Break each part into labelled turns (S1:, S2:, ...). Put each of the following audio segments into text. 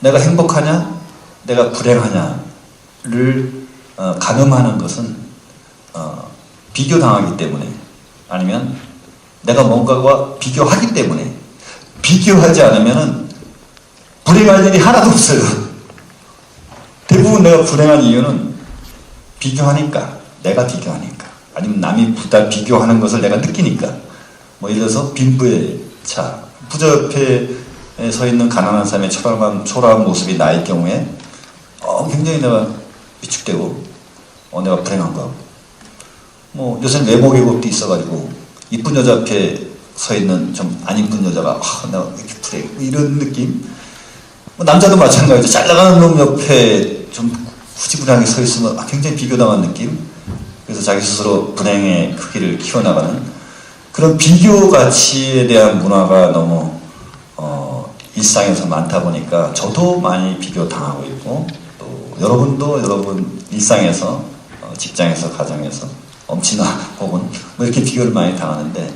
S1: 내가 행복하냐, 내가 불행하냐를 어, 가늠하는 것은 어, 비교당하기 때문에 아니면 내가 뭔가와 비교하기 때문에 비교하지 않으면은 불행할 일이 하나도 없어요. 대부분 내가 불행한 이유는 비교하니까, 내가 비교하니까, 아니면 남이 부다 비교하는 것을 내가 느끼니까. 뭐 예를 들어서 빈부의 차, 부자 옆에 서 있는 가난한 사람의 초라한, 초라한 모습이 나의 경우에 어, 굉장히 내가 위축되고 어, 내가 불행한 거. 뭐 요새 외모 계급도 있어가지고 이쁜 여자 앞에 서 있는 좀 안 이쁜 여자가 아, 내가 왜 이렇게 불행 이런 느낌. 뭐 남자도 마찬가지죠. 잘 나가는 놈 옆에 좀 후지부지하게 서 있으면 아, 굉장히 비교당한 느낌. 그래서 자기 스스로 불행의 크기를 키워나가는 그런 비교 가치에 대한 문화가 너무 어, 일상에서 많다 보니까 저도 많이 비교 당하고 있고 또 여러분도 여러분 일상에서 어, 직장에서 가정에서 엄친아 혹은 뭐 이렇게 비교를 많이 당하는데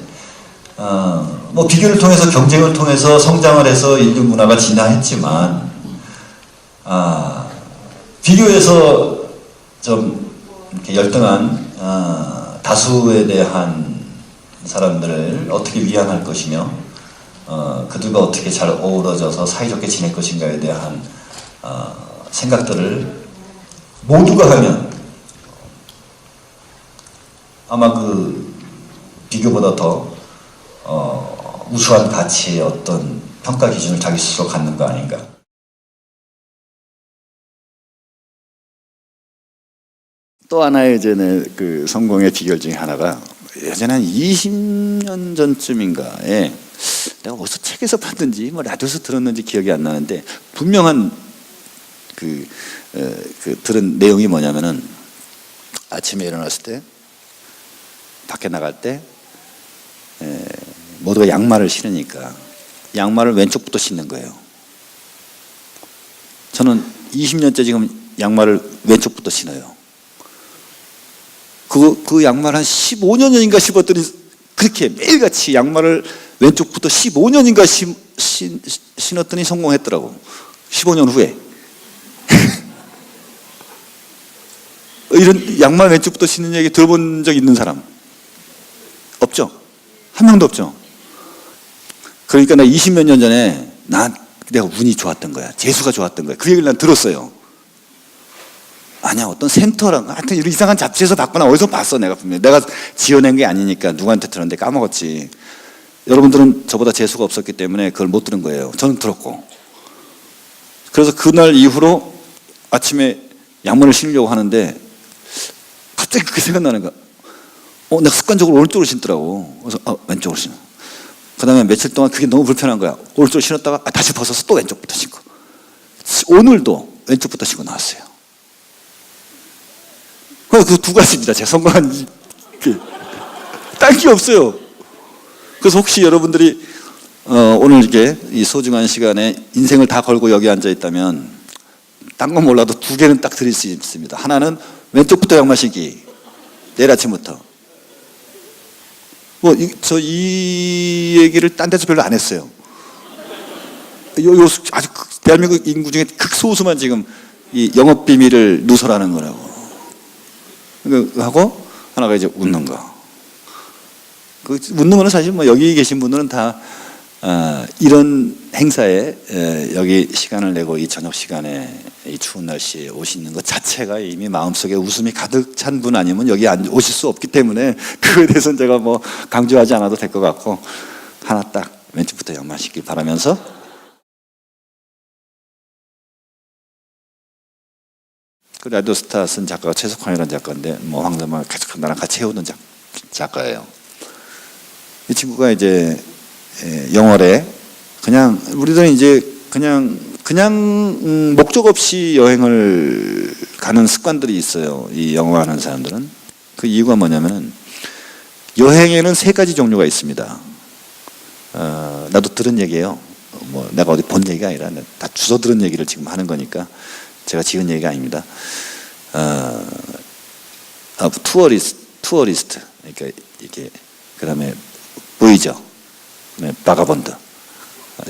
S1: 어, 뭐 비교를 통해서 경쟁을 통해서 성장을 해서 인류 문화가 진화했지만 아, 비교해서 좀 이렇게 열등한 아, 다수에 대한 사람들을 어떻게 위안할 것이며 어, 그들과 어떻게 잘 어우러져서 사이좋게 지낼 것인가에 대한 어, 생각들을 모두가 하면 아마 그 비교보다 더 어, 우수한 가치의 어떤 평가 기준을 자기 스스로 갖는 거 아닌가.
S2: 또 하나의 내그 성공의 비결 중에 하나가 예전에 한 20년 전쯤인가에 내가 어디서 책에서 봤는지 뭐 라디오에서 들었는지 기억이 안 나는데 분명한 그, 어, 그 들은 내용이 뭐냐면은 아침에 일어났을 때 밖에 나갈 때 에, 모두가 양말을 신으니까 양말을 왼쪽부터 신는 거예요. 저는 20년째 지금 양말을 왼쪽부터 신어요. 그, 그 양말 한 15년 전인가 신었더니 그렇게 매일같이 양말을 왼쪽부터 15년인가 신, 신, 신었더니 성공했더라고. 15년 후에. 이런 양말 왼쪽부터 신는 얘기 들어본 적 있는 사람? 없죠? 한 명도 없죠? 그러니까 나 20몇 년 전에 난 내가 운이 좋았던 거야. 재수가 좋았던 거야. 그 얘기를 난 들었어요. 아니야 어떤 센터랑 하여튼 이런 이상한 잡지에서 봤거나 어디서 봤어 내가 분명히 내가 지어낸 게 아니니까 누구한테 들었는데 까먹었지 여러분들은 저보다 재수가 없었기 때문에 그걸 못 들은 거예요. 저는 들었고. 그래서 그날 이후로 아침에 양말을 신으려고 하는데 갑자기 그게 생각나는 거야. 어 내가 습관적으로 오른쪽으로 신더라고. 그래서 어, 왼쪽으로 신어. 그 다음에 며칠 동안 그게 너무 불편한 거야. 오른쪽으로 신었다가 아, 다시 벗어서 또 왼쪽부터 신고. 오늘도 왼쪽부터 신고 나왔어요. 그 두 가지입니다. 제 성공한 그, 딴게 없어요. 그래서 혹시 여러분들이 어, 오늘 이렇게 이 소중한 시간에 인생을 다 걸고 여기 앉아 있다면 딴 건 몰라도 두 개는 딱 드릴 수 있습니다. 하나는 왼쪽부터 양말 신기. 내일 아침부터. 뭐, 저이 얘기를 딴 데서 별로 안 했어요. 요, 요, 아주 극- 대한민국 인구 중에 극소수만 지금 이 영업 비밀을 누설하는 거라고. 그 하고 하나가 이제 웃는 거. 그 웃는 거는 사실 뭐 여기 계신 분들은 다 아, 이런 행사에 에, 여기 시간을 내고 이 저녁 시간에 이 추운 날씨에 오시는 것 자체가 이미 마음속에 웃음이 가득 찬 분 아니면 여기 안 오실 수 없기 때문에 그거에 대해서는 제가 뭐 강조하지 않아도 될 것 같고 하나 딱 왼쪽부터 양말시길 바라면서 그 라디오스타 쓴 작가가 최석환이라는 작가인데 뭐 황정만 계속 나랑 같이 해오던 작, 작가예요. 이 친구가 이제 에, 영월에 그냥 우리들은 이제 그냥 그냥 음, 목적 없이 여행을 가는 습관들이 있어요. 이 영어하는 사람들은 그 이유가 뭐냐면은 여행에는 세 가지 종류가 있습니다. 어, 나도 들은 얘기예요. 뭐 내가 어디 본 얘기가 아니라 다 주워 들은 얘기를 지금 하는 거니까 제가 지은 얘기가 아닙니다. 어, 아, 투어리스트, 투어리스트, 그러니까 이게 그다음에 보이저, 그다음에 바가본드.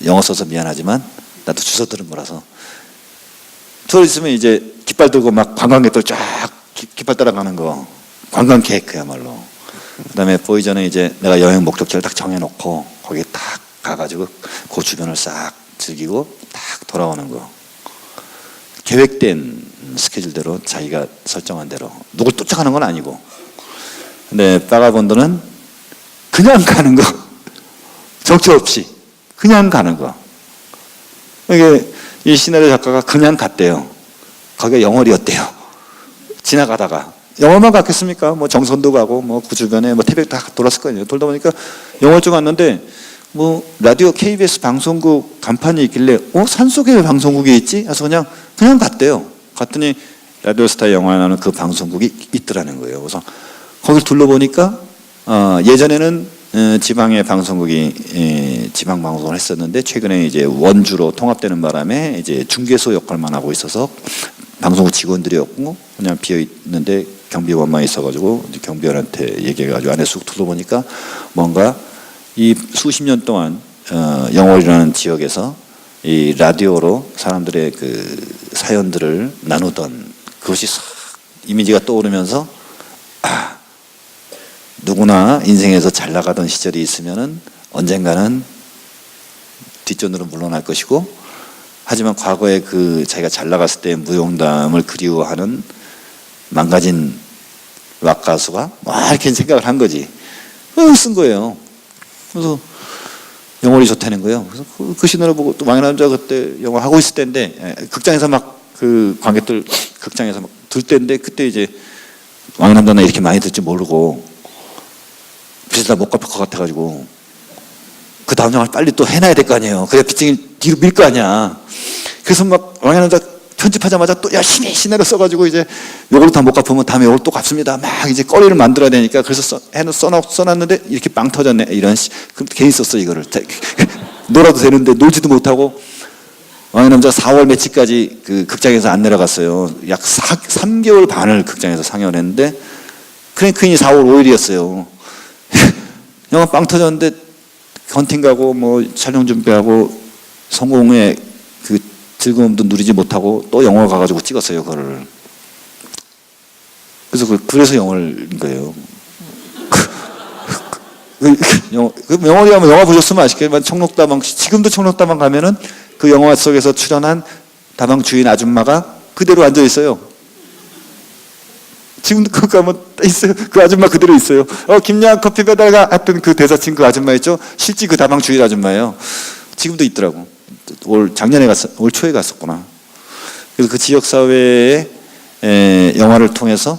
S2: 영어 써서 미안하지만 나도 주워 들은 거라서. 투어 있으면 이제 깃발 들고 막 관광객들 쫙 기- 깃발 따라가는 거. 관광객 그야말로. 그 다음에 보이전에 이제 내가 여행 목적지를 딱 정해놓고 거기에 딱 가가지고 그 주변을 싹 즐기고 딱 돌아오는 거. 계획된 스케줄대로 자기가 설정한 대로 누굴 쫓아가는 건 아니고. 근데 빠가본드는 그냥 가는 거. 정처 없이 그냥 가는 거. 이게 이 시나리오 작가가 그냥 갔대요. 거기가 영월이었대요. 지나가다가 영월만 갔겠습니까? 뭐 정선도 가고 뭐 그 주변에 뭐 태백 다 돌았을 거예요. 돌다 보니까 영월 쪽 왔는데 뭐 라디오 KBS 방송국 간판이 있길래 어 산속에 왜 방송국이 있지? 그래서 그냥 그냥 갔대요. 갔더니 라디오스타 영화라는 그 방송국이 있더라는 거예요. 그래서 거기를 둘러보니까 어, 예전에는 어, 지방의 방송국이 예, 지방 방송을 했었는데 최근에 이제 원주로 통합되는 바람에 이제 중개소 역할만 하고 있어서 방송국 직원들이 없고 그냥 비어 있는데 경비원만 있어가지고 경비원한테 얘기해가지고 안에 쑥 둘러보니까 뭔가 이 수십 년 동안 어, 영월이라는 지역에서 이 라디오로 사람들의 그 사연들을 나누던 그것이 싹 이미지가 떠오르면서 아 누구나 인생에서 잘 나가던 시절이 있으면은 언젠가는 뒷전으로 물러날 것이고 하지만 과거에 그 자기가 잘 나갔을 때 무용담을 그리워하는 망가진 락 가수가 막 이렇게 생각을 한 거지. 어, 쓴 거예요. 그래서 영월이 좋다는 거예요. 그래서 그, 그 신호를 보고 또 왕의 남자 그때 영화 하고 있을 때인데 예, 극장에서 막 그 관객들 극장에서 막들 때인데 그때 이제 왕의 남자는 이렇게 많이 들지 모르고 비슷하다 못 갚을 것 같아가지고 그 다음 영화를 빨리 또 해놔야 될 거 아니에요. 그래야 피팅이 뒤로 밀 거 아니야. 그래서 막 왕의 남자 편집하자마자 또 열심히 시나리오 써가지고 이제 요걸 다 못 갚으면 다음에 요걸 또 갚습니다. 막 이제 꺼리를 만들어야 되니까 그래서 써, 해놓, 써놨, 써놨는데 이렇게 빵 터졌네. 이런 시. 그럼 괜히 썼어 이거를. 놀아도 되는데 놀지도 못하고 왕의 남자 4월 며칠까지 그 극장에서 안 내려갔어요. 약 4, 3개월 반을 극장에서 상영을 했는데 크랭크인이 4월 5일이었어요. 영화 빵 터졌는데 헌팅 가고 뭐 촬영 준비하고 성공의 그 즐거움도 누리지 못하고 또 영화 가가지고 찍었어요 그거를. 그래서 그- 그래서 영화인 거예요. 그 영화리 하면 영화 보셨으면 아시겠지만 청록다방 지금도 청록다방 가면은 그 영화 속에서 출연한 다방 주인 아줌마가 그대로 앉아 있어요. 지금도 그 가면 있어요. 그 아줌마 그대로 있어요. 어 김양 커피 배달가 했던 그 대사친 그 아줌마 있죠. 실제 그 다방 주인 아줌마예요. 지금도 있더라고. 올 작년에 갔, 올 초에 갔었구나. 그래서 그 지역 사회에 에, 영화를 통해서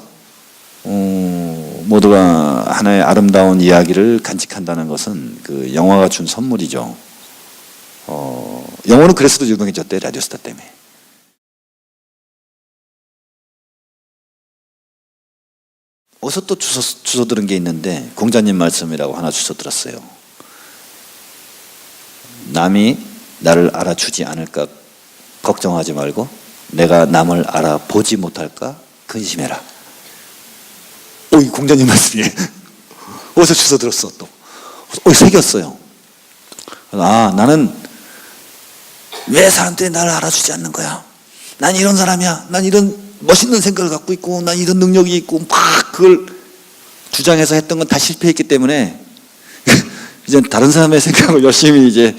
S2: 어, 모두가 하나의 아름다운 이야기를 간직한다는 것은 그 영화가 준 선물이죠. 어, 영화는 그래서도 유명해졌대 라디오스타 때문에. 어디서 또 주워, 주워 들은 게 있는데 공자님 말씀이라고 하나 주워 들었어요. 남이 나를 알아주지 않을까 걱정하지 말고 내가 남을 알아보지 못할까 근심해라. 오, 이 공자님 말씀이에요. 어디서 주워 들었어 또. 어, 새겼어요. 아, 나는 왜 사람들이 나를 알아주지 않는 거야? 난 이런 사람이야. 난 이런 멋있는 생각을 갖고 있고, 난 이런 능력이 있고, 막 그걸 주장해서 했던 건 다 실패했기 때문에, 이제 다른 사람의 생각을 열심히 이제,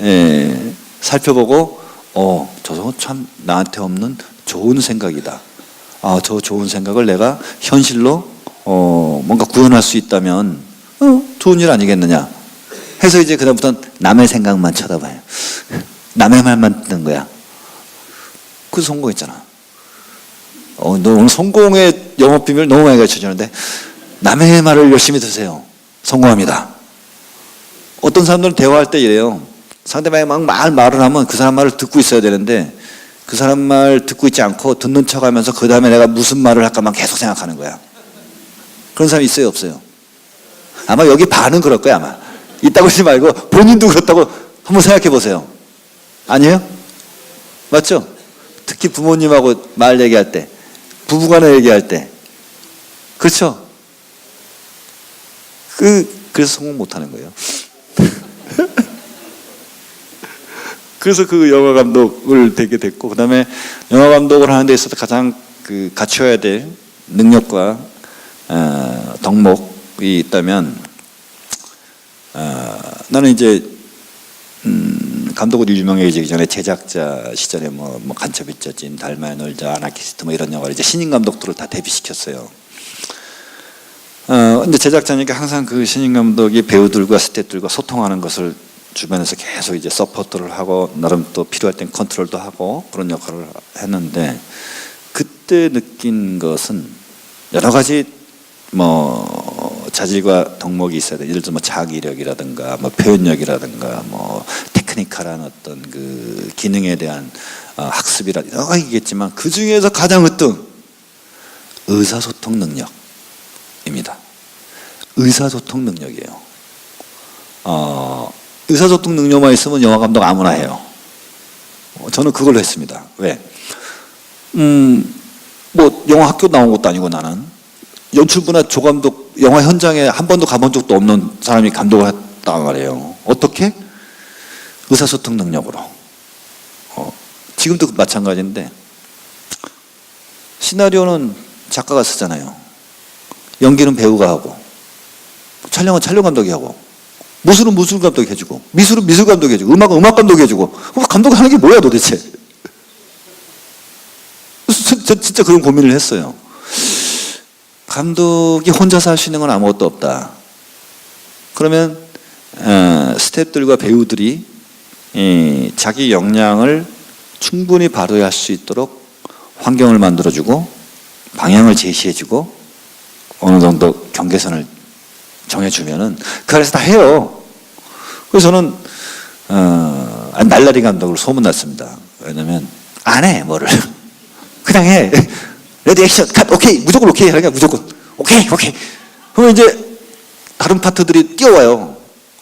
S2: 에, 살펴보고, 어, 저거 참 나한테 없는 좋은 생각이다. 아, 저 좋은 생각을 내가 현실로, 어, 뭔가 구현할 수 있다면, 어, 좋은 일 아니겠느냐. 해서 이제 그다음부터는 남의 생각만 쳐다봐요. 남의 말만 듣는 거야. 그 성공했잖아. 어, 너 오늘 성공의 영업 비밀 너무 많이 가르쳐 주는데 남의 말을 열심히 드세요. 성공합니다. 어떤 사람들은 대화할 때 이래요. 상대방이 막 말, 말을 하면 그 사람 말을 듣고 있어야 되는데 그 사람 말 듣고 있지 않고 듣는 척 하면서 그 다음에 내가 무슨 말을 할까만 계속 생각하는 거야. 그런 사람 있어요, 없어요? 아마 여기 반은 그럴 거야, 아마. 있다고 하지 말고 본인도 그렇다고 한번 생각해 보세요. 아니에요? 맞죠? 특히 부모님하고 말 얘기할 때, 부부간에 얘기할 때. 그렇죠? 그, 그래서 성공 못 하는 거예요. 그래서 그 영화 감독을 되게 됐고 그 다음에 영화 감독을 하는 데 있어서 가장 그 갖춰야 될 능력과 어, 덕목이 있다면 어, 나는 이제 음, 감독으로 유명해지기 전에 제작자 시절에 뭐, 뭐 간첩 있자진 달마의 놀자 아나키스트 뭐 이런 영화를 이제 신인 감독들을 다 데뷔시켰어요. 어, 근데 제작자니까 항상 그 신인 감독이 배우들과 스태프들과 소통하는 것을 주변에서 계속 이제 서포트를 하고 나름 또 필요할 땐 컨트롤도 하고 그런 역할을 했는데 그때 느낀 것은 여러 가지 뭐 자질과 덕목이 있어야 돼. 예를 들어 뭐 자기력이라든가 뭐 표현력이라든가 뭐 테크니컬한 어떤 그 기능에 대한 어, 학습이라 여러 가지겠지만 그 중에서 가장 으뜸 의사소통 능력입니다. 의사소통 능력이에요. 어, 의사소통 능력만 있으면 영화 감독 아무나 해요. 어, 저는 그걸로 했습니다. 왜? 음, 뭐 영화 학교 나온 것도 아니고 나는 연출부나 조감독 영화 현장에 한 번도 가본 적도 없는 사람이 감독을 했단 말이에요. 어떻게? 의사소통 능력으로. 어, 지금도 마찬가지인데 시나리오는 작가가 쓰잖아요. 연기는 배우가 하고 촬영은 촬영 감독이 하고 무술은 무술 감독이 해주고 미술은 미술 감독이 해주고 음악은 음악 감독이 해주고 감독이 하는 게 뭐야 도대체? 저- 저 진짜 그런 고민을 했어요. 감독이 혼자서 할 수 있는 건 아무것도 없다. 그러면 어, 스태프들과 배우들이 이, 자기 역량을 충분히 발휘할 수 있도록 환경을 만들어주고 방향을 제시해주고 어느 정도 경계선을 정해주면은 그 안에서 다 해요. 그래서 저는 어, 날라리 감독을 소문났습니다. 왜냐면 안 해 뭐를 그냥 해. 레디 액션 컷 오케이 무조건 오케이 하니까 무조건 오케이 오케이. 그러면 이제 다른 파트들이 뛰어와요.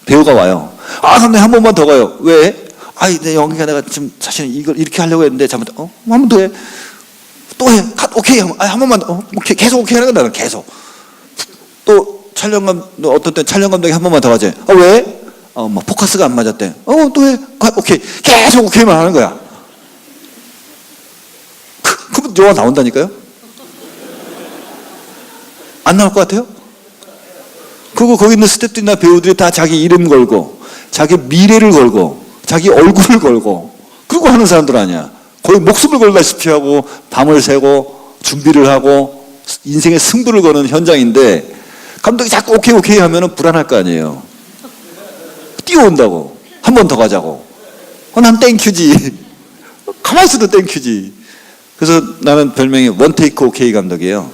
S2: 배우가 와요. 아 선배 한 번만 더 가요. 왜? 아이 내 연기가 내가 지금 사실 이걸 이렇게 하려고 했는데 잘못 어한 번 더 해. 또 해. 컷 오케이 한, 번- 아, 한 번만 더. 어, 오케이 계속 오케이 하는 거 나는 계속. 또 촬영감 또 어떤 때 촬영 감독이 한 번만 더 하지. 아 왜? 어 뭐 포커스가 안 맞았대. 어 또 해. 컷 오케이 계속 오케이만 하는 거야. 그- 그러면 영화 나온다니까요? 안 나올 것 같아요? 그거 거기 있는 스태프들이나 배우들이 다 자기 이름 걸고 자기 미래를 걸고 자기 얼굴을 걸고 그러고 하는 사람들 아니야. 거의 목숨을 걸다시피 하고 밤을 새고 준비를 하고 인생의 승부를 거는 현장인데 감독이 자꾸 오케이 오케이 하면은 불안할 거 아니에요. 뛰어온다고 한 번 더 가자고. 어, 난 땡큐지. 가만히 있어도 땡큐지. 그래서 나는 별명이 원테이크 오케이 감독이에요.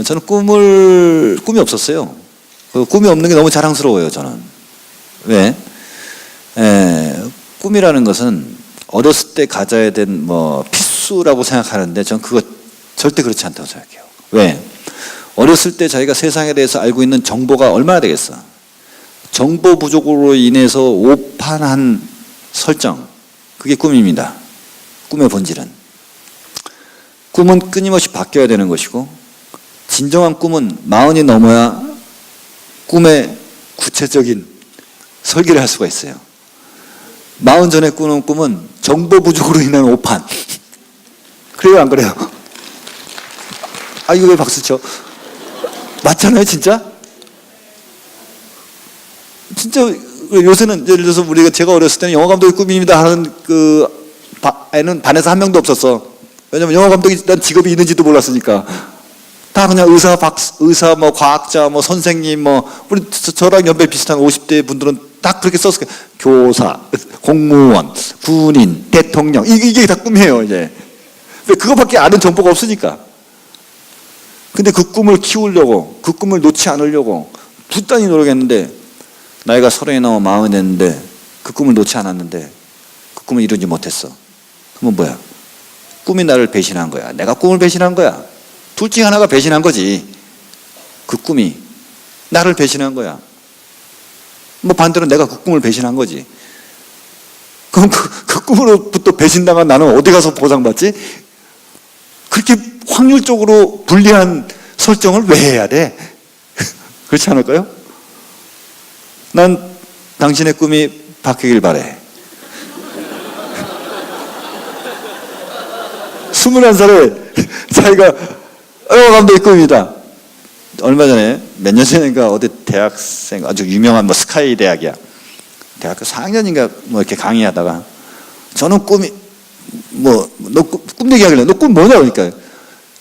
S2: 어, 저는 꿈을 꿈이 없었어요. 그 꿈이 없는 게 너무 자랑스러워요. 저는 왜? 에, 꿈이라는 것은 어렸을 때 가져야 된 뭐 필수라고 생각하는데 전 그거 절대 그렇지 않다고 생각해요. 왜? 어렸을 때 자기가 세상에 대해서 알고 있는 정보가 얼마나 되겠어? 정보 부족으로 인해서 오판한 설정 그게 꿈입니다. 꿈의 본질은 꿈은 끊임없이 바뀌어야 되는 것이고 진정한 꿈은 마흔이 넘어야 꿈의 구체적인 설계를 할 수가 있어요. 마흔 전에 꾸는 꿈은 정보 부족으로 인한 오판. 그래요, 안 그래요? 아, 이거 왜 박수 쳐? 맞잖아요, 진짜? 진짜 요새는 예를 들어서 우리가 제가 어렸을 때는 영화 감독이 꿈입니다 하는 그 바- 애는 반에서 한 명도 없었어. 왜냐면 영화 감독이 난 직업이 있는지도 몰랐으니까. 다 그냥 의사, 박 의사, 뭐 과학자, 뭐 선생님, 뭐 우리 저- 저랑 연배 비슷한 50대 분들은 딱 그렇게 거예요. 교사, 공무원, 군인, 대통령 이게, 이게 다 꿈이에요 이제. 왜 그거밖에 아는 정보가 없으니까. 근데 그 꿈을 키우려고, 그 꿈을 놓지 않으려고 부단히 노력했는데 나이가 서른이 넘어 마흔이 됐는데 그 꿈을 놓지 않았는데 그 꿈을 이루지 못했어. 그러면 뭐야? 꿈이 나를 배신한 거야. 내가 꿈을 배신한 거야. 둘 중에 하나가 배신한 거지. 그 꿈이 나를 배신한 거야. 뭐 반대로 내가 그 꿈을 배신한 거지. 그럼 그, 그 꿈으로부터 배신당한 나는 어디 가서 보상받지? 그렇게 확률적으로 불리한 설정을 왜 해야 돼? 그렇지 않을까요? 난 당신의 꿈이 바뀌길 바래. 21살에 자기가 영화 감독의 꿈이다. 얼마 전에 몇 년 전인가 어디 대학생 아주 유명한 뭐 스카이 대학이야. 대학교 4학년인가 뭐 이렇게 강의하다가 저는 꿈이 뭐너꿈 얘기하길래 너 꿈 뭐냐 그러니까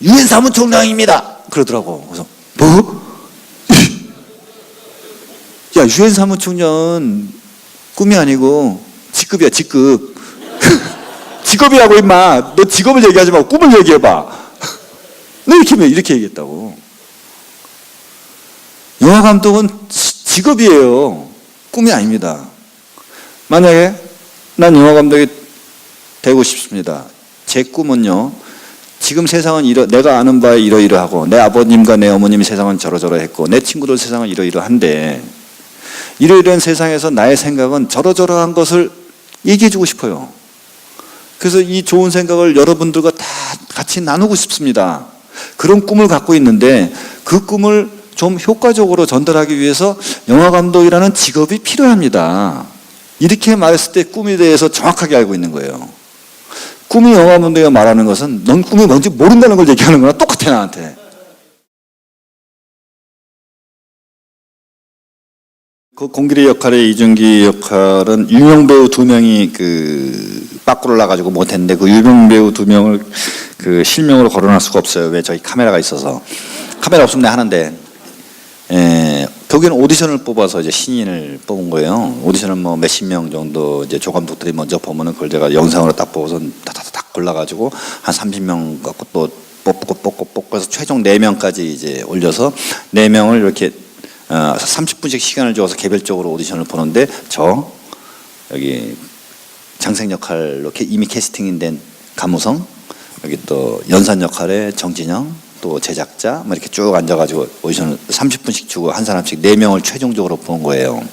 S2: 유엔 사무총장입니다. 그러더라고. 그래서 뭐? 야 유엔 사무총장은 꿈이 아니고 직급이야 직급. 직업이라고 임마. 너 직업을 얘기하지 말고 꿈을 얘기해봐. 너 이렇게 하면 이렇게 얘기했다고. 영화 감독은 지- 직업이에요. 꿈이 아닙니다. 만약에 난 영화 감독이 되고 싶습니다. 제 꿈은요. 지금 세상은 이러, 내가 아는 바에 이러이러하고 내 아버님과 내 어머님이 세상은 저러저러했고 내 친구들 세상은 이러이러한데 이러이러한 세상에서 나의 생각은 저러저러한 것을 얘기해주고 싶어요. 그래서 이 좋은 생각을 여러분들과 다 같이 나누고 싶습니다. 그런 꿈을 갖고 있는데 그 꿈을 좀 효과적으로 전달하기 위해서 영화 감독이라는 직업이 필요합니다. 이렇게 말했을 때 꿈에 대해서 정확하게 알고 있는 거예요. 꿈이 영화 감독이 말하는 것은 넌 꿈이 뭔지 모른다는 걸 얘기하는 거랑 똑같아 나한테. 그 공길의 역할에 이준기 역할은 유명 배우 두 명이 그 빠꾸를 나가지고 못했는데 그 유명 배우 두 명을 그 실명으로 거론할 수가 없어요. 왜 저기 카메라가 있어서 카메라 없으면 내가 하는데 에, 거기는 오디션을 뽑아서 이제 신인을 뽑은 거예요. 오디션은 뭐 몇십 명 정도 이제 조감독들이 먼저 보면은 그걸 제가 영상으로 딱 보고서 다다닥 골라가지고 한 30명 갖고 또 뽑고 뽑고 뽑고 해서 최종 4명까지 이제 올려서 4명을 이렇게 어, 30분씩 시간을 줘서 개별적으로 오디션을 보는데 저 여기 장생 역할로 캐- 이미 캐스팅된 감우성 여기 또 연산 역할에 정진영 또 제작자 뭐 이렇게 쭉 앉아가지고 오디션을 30분씩 주고 한 사람씩 4명을 최종적으로 본 거예요.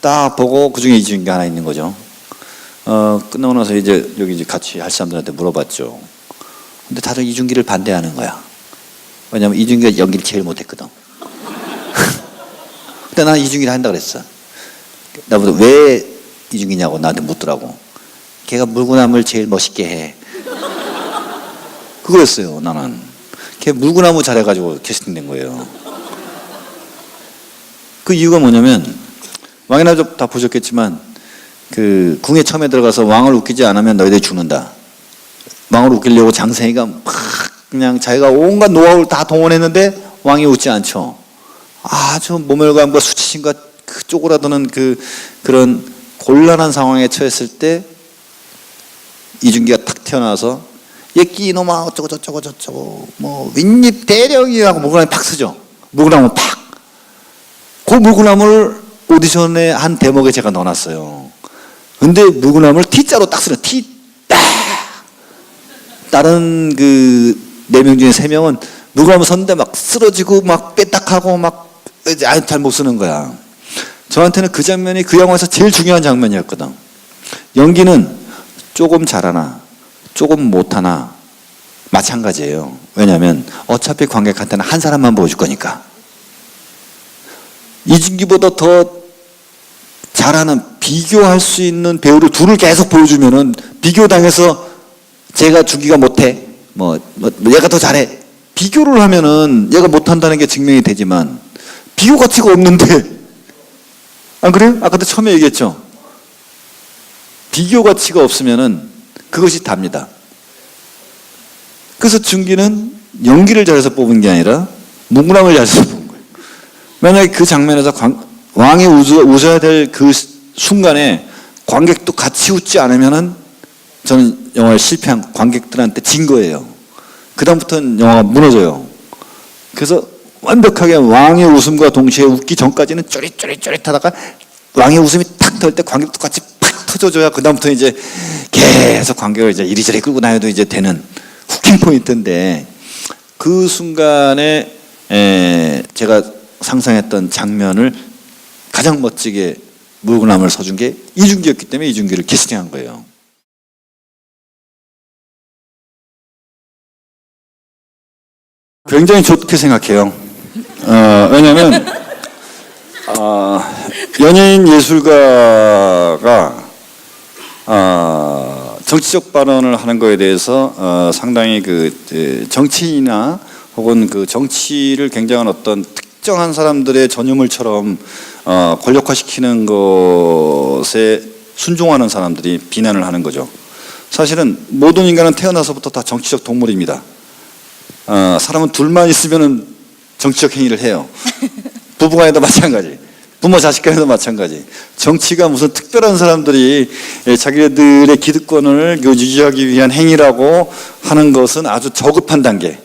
S2: 딱 보고 그중에 이준기 하나 있는 거죠. 어, 끝나고 나서 이제 여기 이제 같이 할 사람들한테 물어봤죠. 근데 다들 이준기를 반대하는 거야. 왜냐면 이준기가 연기를 제일 못했거든. 근데 나는 이준기를 한다 그랬어. 나보다 왜 이준기냐고 나한테 묻더라고. 걔가 물구나무를 제일 멋있게 해. 그거였어요, 나는. 걔 물구나무 잘해가지고 캐스팅된 거예요. 그 이유가 뭐냐면, 왕이나 다 보셨겠지만, 그, 궁에 처음에 들어가서 왕을 웃기지 않으면 너희들이 죽는다. 왕을 웃기려고 장생이가 막 그냥 자기가 온갖 노하우를 다 동원했는데 왕이 웃지 않죠. 아주 모멸감과 수치심과 그 쪼그라드는 그 그런 곤란한 상황에 처했을 때 이준기가 탁 튀어나와서 얘끼 이놈아 어쩌고 저쩌고 저쩌고 뭐 윗입 대령이라고 물구나무 팍 쓰죠. 물구나무 팍. 그 물구나무를 오디션에 한 대목에 제가 넣어놨어요. 근데 물구나무를 T자로 딱 쓰는 T 딱. 다른 그 네 명 중에 세 명은 물구나무 섰는데 막 쓰러지고 막 빼딱하고 막 아예 잘 못 쓰는 거야. 저한테는 그 장면이 그 영화에서 제일 중요한 장면이었거든. 연기는 조금 잘하나 조금 못하나 마찬가지예요. 왜냐하면 어차피 관객한테는 한 사람만 보여줄 거니까. 이준기보다 더 잘하는 비교할 수 있는 배우를 둘을 계속 보여주면은 비교당해서 제가 주기가 못해. 뭐, 뭐 얘가 더 잘해. 비교를 하면은 얘가 못한다는 게 증명이 되지만 비교 가치가 없는데 안 그래요? 아까도 처음에 얘기했죠. 비교 가치가 없으면은 그것이 답니다. 그래서 준기는 연기를 잘해서 뽑은 게 아니라 문구랑을 잘해서 뽑은 거예요. 만약에 그 장면에서 관- 왕이 웃어, 웃어 야 될 그 순간에 관객도 같이 웃지 않으면은 저는 영화에 실패한 관객들한테 진 거예요. 그다음부터는 영화가 무너져요. 그래서 완벽하게 왕의 웃음과 동시에 웃기 전까지는 쪼릿쪼릿쪼릿하다가 왕의 웃음이 탁 터질 때 관객도 같이 팍 터져줘야 그다음부터 이제 계속 관객을 이제 이리저리 끌고 다녀도 이제 되는 후킹 포인트인데 그 순간에 에, 제가 상상했던 장면을 가장 멋지게 물구나무를 서준 게 이준기였기 때문에 이준기를 캐스팅한 거예요. 굉장히 좋게 생각해요. 어, 왜냐면 어, 연예인 예술가가 어, 정치적 발언을 하는 거에 대해서 어, 상당히 그 에, 정치인이나 혹은 그 정치를 굉장한 어떤 특정한 사람들의 전유물처럼 어, 권력화시키는 것에 순종하는 사람들이 비난을 하는 거죠. 사실은 모든 인간은 태어나서부터 다 정치적 동물입니다. 어, 사람은 둘만 있으면은 정치적 행위를 해요. 부부간에도 마찬가지. 부모 자식 간에도 마찬가지. 정치가 무슨 특별한 사람들이 예, 자기들의 기득권을 유지하기 위한 행위라고 하는 것은 아주 저급한 단계.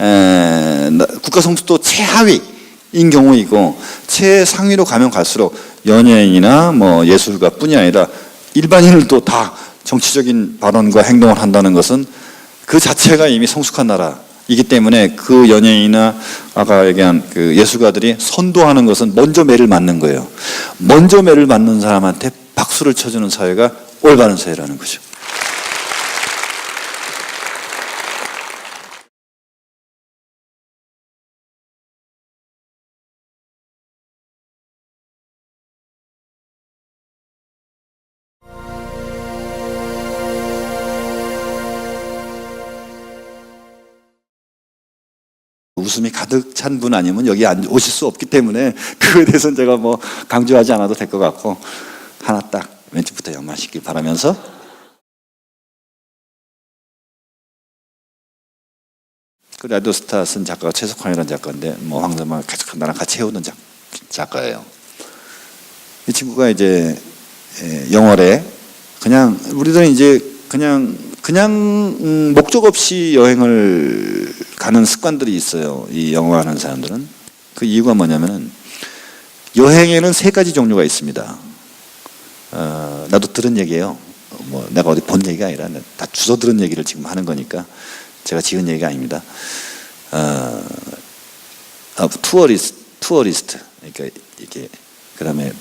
S2: 에, 나- 국가 성수도 최하위인 경우이고 최상위로 가면 갈수록 연예인이나 뭐 예술가뿐이 아니라 일반인들도 다 정치적인 발언과 행동을 한다는 것은 그 자체가 이미 성숙한 나라 이기 때문에 그 연예인이나 아까 얘기한 그 예술가들이 선도하는 것은 먼저 매를 맞는 거예요. 먼저 매를 맞는 사람한테 박수를 쳐주는 사회가 올바른 사회라는 거죠. 웃음이 가득 찬 분 아니면 여기 안 오실 수 없기 때문에 그거에 대해서는 제가 뭐 강조하지 않아도 될 것 같고 하나 딱 왼쪽부터 연마시길 바라면서 그 라디오스타 쓴 작가가 최석환이라는 작가인데 뭐 황정만 계속 나랑 같이 해오던 작, 작가예요. 이 친구가 이제 에, 영월에 그냥 우리들은 이제 그냥 그냥 음, 목적 없이 여행을 가는 습관들이 있어요. 이 영어하는 사람들은 그 이유가 뭐냐면은 여행에는 세 가지 종류가 있습니다. 어, 나도 들은 얘기예요. 어, 뭐 내가 어디 본 얘기가 아니라 다 주워 들은 얘기를 지금 하는 거니까 제가 지은 얘기가 아닙니다. 어, 아, 투어리스트, 투어리스트, 그러니까 이게 그다음에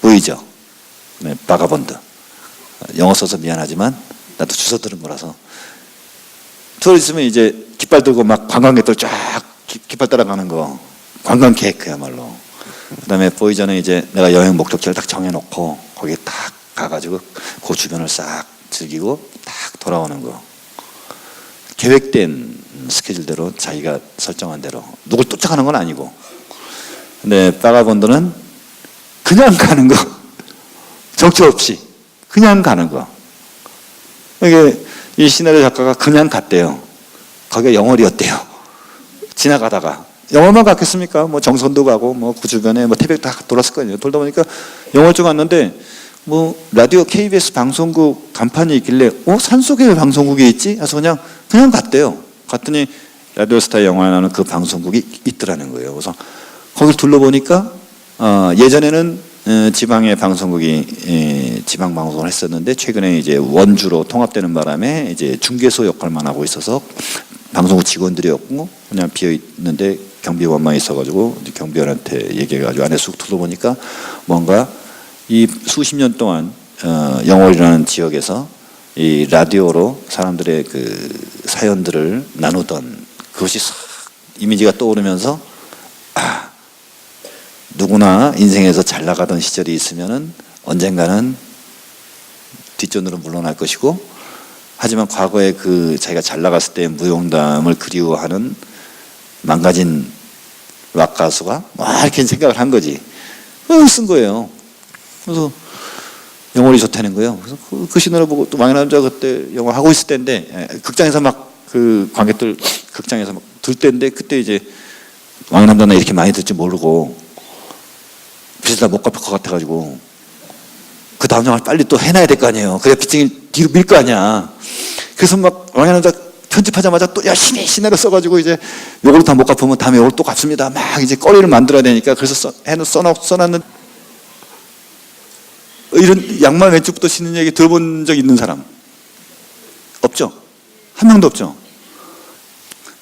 S2: 보이죠, 그다음에 바가본드. 영어 써서 미안하지만 나도 주워 들은 거라서 투어리스트면 이제 깃발 들고 막 관광객들 쫙 기- 깃발 따라가는 거. 관광객 그야말로. 그 다음에 보이저는 이제 내가 여행 목적지를 딱 정해놓고 거기에 딱 가가지고 그 주변을 싹 즐기고 딱 돌아오는 거. 계획된 스케줄대로 자기가 설정한 대로. 누굴 쫓아가는 건 아니고. 근데 바가본드는 그냥 가는 거. 정처 없이 그냥 가는 거. 이게 이 시나리오 작가가 그냥 갔대요 거기가 영월이었대요 지나가다가 영월만 갔겠습니까 뭐 정선도 가고 뭐 그 주변에 뭐 태백 다 돌았을 거 아니에요 돌다 보니까 영월 쪽 왔는데 뭐 라디오 KBS 방송국 간판이 있길래 어 산속에 왜 방송국이 있지? 그래서 그냥 그냥 갔대요. 갔더니 라디오스타 영화라는 그 방송국이 있더라는 거예요. 그래서 거기를 둘러보니까 어, 예전에는 어, 지방의 방송국이 에, 지방 방송을 했었는데 최근에 이제 원주로 통합되는 바람에 이제 중개소 역할만 하고 있어서 방송국 직원들이었고 그냥 비어 있는데 경비원만 있어가지고 경비원한테 얘기해가지고 안에 쑥 둘러보니까 뭔가 이 수십 년 동안 어, 영월이라는 지역에서 이 라디오로 사람들의 그 사연들을 나누던 그것이 싹 이미지가 떠오르면서 아 누구나 인생에서 잘 나가던 시절이 있으면은 언젠가는 뒷전으로 물러날 것이고 하지만 과거에 그 자기가 잘 나갔을 때 무용담을 그리워하는 망가진 락 가수가 막 이렇게 생각을 한 거지. 어, 쓴 거예요. 그래서 영월이 좋다는 거예요. 그래서 그, 그 신호를 보고 또 왕의 남자 그때 영화 하고 있을 때인데 예, 극장에서 막 그 관객들 극장에서 막 들 때인데 그때 이제 왕의 남자는 이렇게 많이 들지 모르고 비싸다 못 갚을 것 같아가지고 그 다음 영화 빨리 또 해놔야 될 거 아니에요. 그래야 빚쟁이 뒤로 밀 거 아니야. 그래서 막 왕의 남자 편집하자마자 또 열심히 시나리오 써가지고 이제 요걸 다 못 갚으면 다음에 요걸 또 갚습니다. 막 이제 거리를 만들어야 되니까 그래서 써, 해놓, 써놓, 써놨는 이런 양말 왼쪽부터 신는 얘기 들어본 적 있는 사람 없죠? 한 명도 없죠?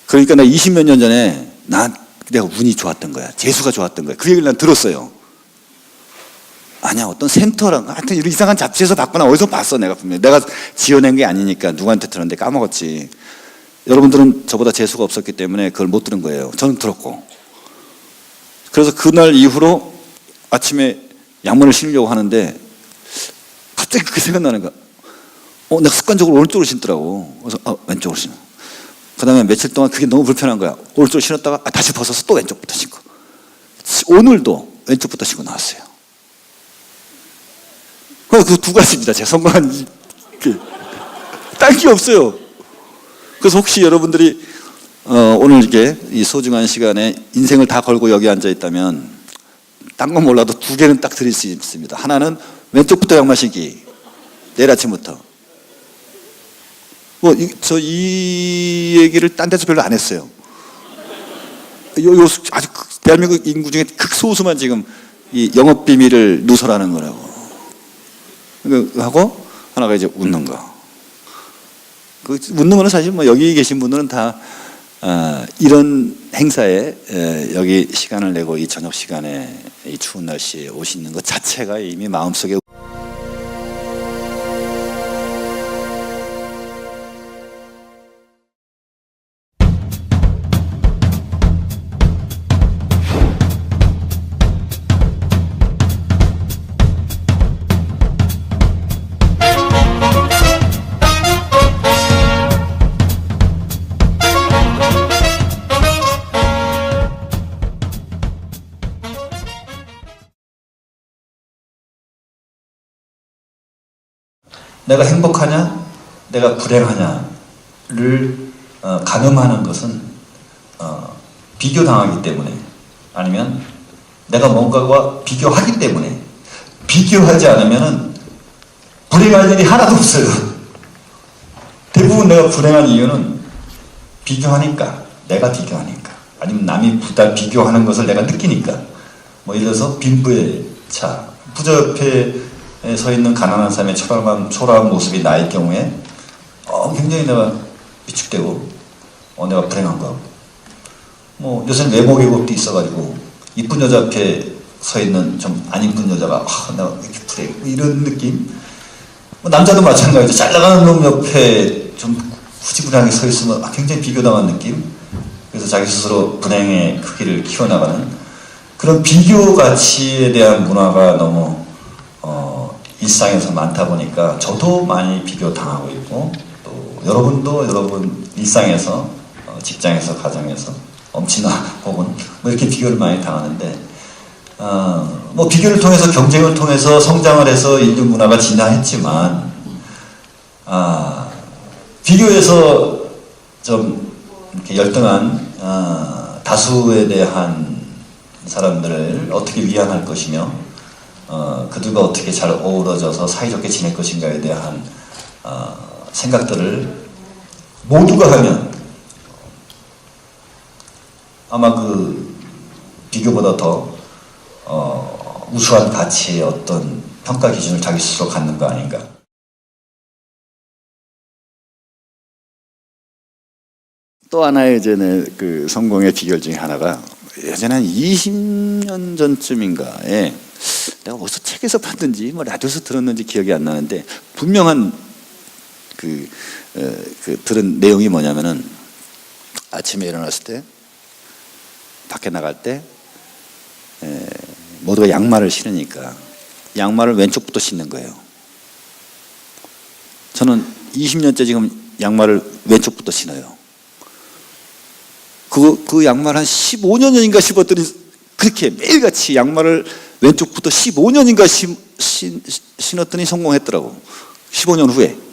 S2: 그러니까 나 20몇 년 전에 난 내가 운이 좋았던 거야. 재수가 좋았던 거야. 그 얘기를 난 들었어요. 아니야 어떤 센터랑 하여튼 이런 이상한 잡지에서 봤거나 어디서 봤어 내가 분명히 내가 지어낸 게 아니니까 누구한테 들었는데 까먹었지 여러분들은 저보다 재수가 없었기 때문에 그걸 못 들은 거예요 저는 들었고 그래서 그날 이후로 아침에 양말을 신으려고 하는데 갑자기 그 생각나는 거야. 어, 내가 습관적으로 오른쪽으로 신더라고. 그래서 어, 왼쪽으로 신어. 그 다음에 며칠 동안 그게 너무 불편한 거야. 오른쪽으로 신었다가 아, 다시 벗어서 또 왼쪽부터 신고. 오늘도 왼쪽부터 신고 나왔어요. 그 두 가지입니다. 제 성공한 이- 그, 딴게 없어요. 그래서 혹시 여러분들이 어, 오늘 이렇게 이 소중한 시간에 인생을 다 걸고 여기 앉아 있다면 딴 건 몰라도 두 개는 딱 드릴 수 있습니다. 하나는 왼쪽부터 양말 신기. 내일 아침부터. 뭐, 저이 얘기를 딴 데서 별로 안 했어요. 요, 요, 아주 극- 대한민국 인구 중에 극소수만 지금 이 영업 비밀을 누설하는 거라고. 그, 하고 하나가 이제 웃는 거. 그 웃는 거는 사실 뭐 여기 계신 분들은 다 아, 이런 행사에 에, 여기 시간을 내고 이 저녁 시간에 이 추운 날씨에 오시는 것 자체가 이미 마음속에
S1: 내가 행복하냐, 내가 불행하냐를 어, 가늠하는 것은 어, 비교당하기 때문에 아니면 내가 뭔가와 비교하기 때문에 비교하지 않으면은 불행할 일이 하나도 없어요. 대부분 내가 불행한 이유는 비교하니까, 내가 비교하니까, 아니면 남이 부다 비교하는 것을 내가 느끼니까. 뭐 예를 들어서 빈부의 차, 부자 옆에 서 있는 가난한 사람의 초라한, 초라한 모습이 나의 경우에 어, 굉장히 내가 위축되고 어, 내가 불행한 거. 뭐 요새는 외모 계급도 있어가지고 이쁜 여자 앞에 서 있는 좀 안 이쁜 여자가 아, 내가 왜 이렇게 불행 이런 느낌. 뭐 남자도 마찬가지죠. 잘 나가는 놈 옆에 좀 후지부량하게 서 있으면 아, 굉장히 비교당한 느낌. 그래서 자기 스스로 불행의 크기를 키워나가는 그런 비교 가치에 대한 문화가 너무 어, 일상에서 많다 보니까 저도 많이 비교 당하고 있고 또 여러분도 여러분 일상에서 어, 직장에서 가정에서 엄친아 혹은 뭐 이렇게 비교를 많이 당하는데 어, 뭐 비교를 통해서 경쟁을 통해서 성장을 해서 인류 문화가 진화했지만 아, 비교해서 좀 이렇게 열등한 아, 다수에 대한 사람들을 어떻게 위안할 것이며 어, 그들과 어떻게 잘 어우러져서 사이좋게 지낼 것인가에 대한 어, 생각들을 모두가 하면 아마 그 비교보다 더 어, 우수한 가치의 어떤 평가 기준을 자기 스스로 갖는 거 아닌가.
S2: 또 하나의 내그 성공의 비결 중에 하나가 예전에 한 20년 전쯤인가에 내가 어디서 책에서 봤는지 뭐 라디오에서 들었는지 기억이 안 나는데 분명한 그, 어, 그 들은 내용이 뭐냐면은 아침에 일어났을 때 밖에 나갈 때 에, 모두가 양말을 신으니까 양말을 왼쪽부터 신는 거예요. 저는 20년째 지금 양말을 왼쪽부터 신어요. 그, 그 양말 한 15년 전인가 신었더니 그렇게 매일같이 양말을 왼쪽부터 15년인가 신, 신, 신었더니 성공했더라고. 15년 후에.